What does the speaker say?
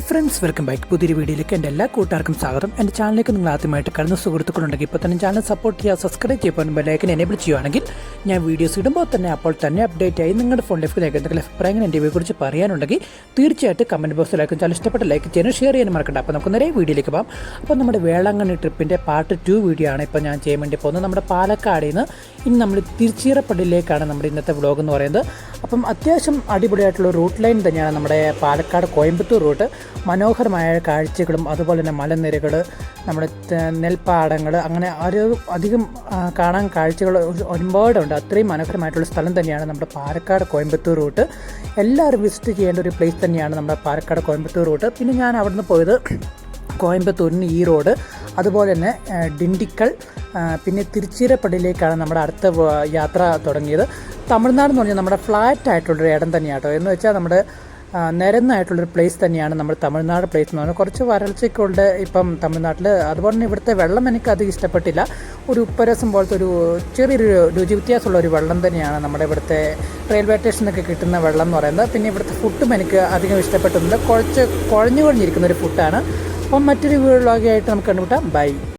Friends welcome back പുതിയൊരു വീഡിയോയിലേക്ക് എന്റെ എല്ലാ കൂട്ടുകാർക്കും സ്വാഗതം. എന്റെ ചാനലിലേക്ക് നിങ്ങൾ ആദ്യമായിട്ട് കടന്ന സുഹൃത്തുക്കളുണ്ടെങ്കിൽ ഇപ്പോൾ തന്നെ ചാനൽ സപ്പോർട്ട് ചെയ്യുക സബ്സ്ക്രൈബ് ചെയ്യുമ്പോൾ ബെല്ലൈക്കൻ എനേബിൾ ചെയ്യുകയാണെങ്കിൽ ഞാൻ വീഡിയോസ് ഇടുമ്പോൾ തന്നെ അപ്പോൾ തന്നെ അപ്ഡേറ്റ് ആയി നിങ്ങളുടെ ഫോണിലേക്ക് എന്തെങ്കിലും അഭിപ്രായങ്ങൾ എന്റെ കുറിച്ച് പറയാനുണ്ടെങ്കിൽ തീർച്ചയായിട്ടും കമന്റ് ബോക്സിലേക്കും ചാനൽ ഇഷ്ടപ്പെട്ട ലൈക്ക് ചെയ്യാനും ഷെയർ ചെയ്യാനും മറക്കണ്ട. അപ്പോൾ നമുക്ക് നേരെ വീഡിയോയിലേക്ക് പോകാം. അപ്പോൾ നമ്മുടെ വേളാങ്കണ്ണി ട്രിപ്പിന്റെ പാർട്ട് ടു വീഡിയോ ആണ് ഇപ്പോൾ ഞാൻ ചെയ്യാൻ വേണ്ടി പോകുന്നത്. നമ്മുടെ പാലക്കാടിൽ നിന്ന് ഇനി നമ്മൾ തിരുച്ചിറപ്പള്ളിയിലേക്കാണ് നമ്മുടെ ഇന്നത്തെ വ്ലോഗ് എന്ന് പറയുന്നത്. അപ്പം അത്യാവശ്യം അടിപൊളിയായിട്ടുള്ള റൂട്ട് ലൈൻ തന്നെയാണ് നമ്മുടെ പാലക്കാട് കോയമ്പത്തൂർ റൂട്ട് മനോഹരമായ കാഴ്ചകളും അതുപോലെ തന്നെ മലനിരകൾ നമ്മുടെ നെൽപ്പാടങ്ങൾ അങ്ങനെ ഒരു അധികം കാണാൻ കാഴ്ചകൾ ഒരു- ഒരുപാടുണ്ട് അത്രയും മനോഹരമായിട്ടുള്ള സ്ഥലം തന്നെയാണ് നമ്മുടെ പാലക്കാട് കോയമ്പത്തൂർ റൂട്ട്. എല്ലാവരും വിസിറ്റ് ചെയ്യേണ്ട ഒരു പ്ലേസ് തന്നെയാണ് നമ്മുടെ പാലക്കാട് കോയമ്പത്തൂർ റൂട്ട്. പിന്നെ ഞാൻ അവിടുന്ന് പോയത് കോയമ്പത്തൂരിന് ഈ റോഡ്. അതുപോലെ തന്നെ ഡിണ്ടിക്കൽ പിന്നെ തിരുച്ചിറപ്പള്ളിയിലേക്കാണ് നമ്മുടെ അടുത്ത യാത്ര തുടങ്ങിയത്. തമിഴ്നാട് എന്ന് പറഞ്ഞാൽ നമ്മുടെ ഫ്ലാറ്റ് ആയിട്ടുള്ളൊരു ഇടം തന്നെയാണ് കേട്ടോ. എന്ന് വെച്ചാൽ നമ്മുടെ നിരന്നായിട്ടുള്ളൊരു പ്ലേസ് തന്നെയാണ് നമ്മുടെ തമിഴ്നാട് പ്ലേസ് എന്ന് പറഞ്ഞാൽ കുറച്ച് വരൾച്ചയ്ക്കുണ്ട് ഇപ്പം തമിഴ്നാട്ടിൽ അതുപോലെ തന്നെ ഇവിടുത്തെ വെള്ളം എനിക്ക് അധികം ഇഷ്ടപ്പെട്ടില്ല. ഒരു ഉപ്പരസം പോലത്തെ ഒരു ചെറിയൊരു രുചി വ്യത്യാസമുള്ള ഒരു വെള്ളം തന്നെയാണ് നമ്മുടെ ഇവിടുത്തെ റെയിൽവേ സ്റ്റേഷനൊക്കെ കിട്ടുന്ന വെള്ളം എന്ന് പറയുന്നത്. പിന്നെ ഇവിടുത്തെ ഫുഡും എനിക്ക് അധികം ഇഷ്ടപ്പെട്ടിട്ടുണ്ട്. കുഴച്ച് കുഴഞ്ഞു കുഴഞ്ഞിരിക്കുന്ന ഒരു ഫുഡാണ് അപ്പം മറ്റൊരു വ്ളോഗായിട്ട് നമുക്ക് കണ്ടുമുട്ടാം. ബൈ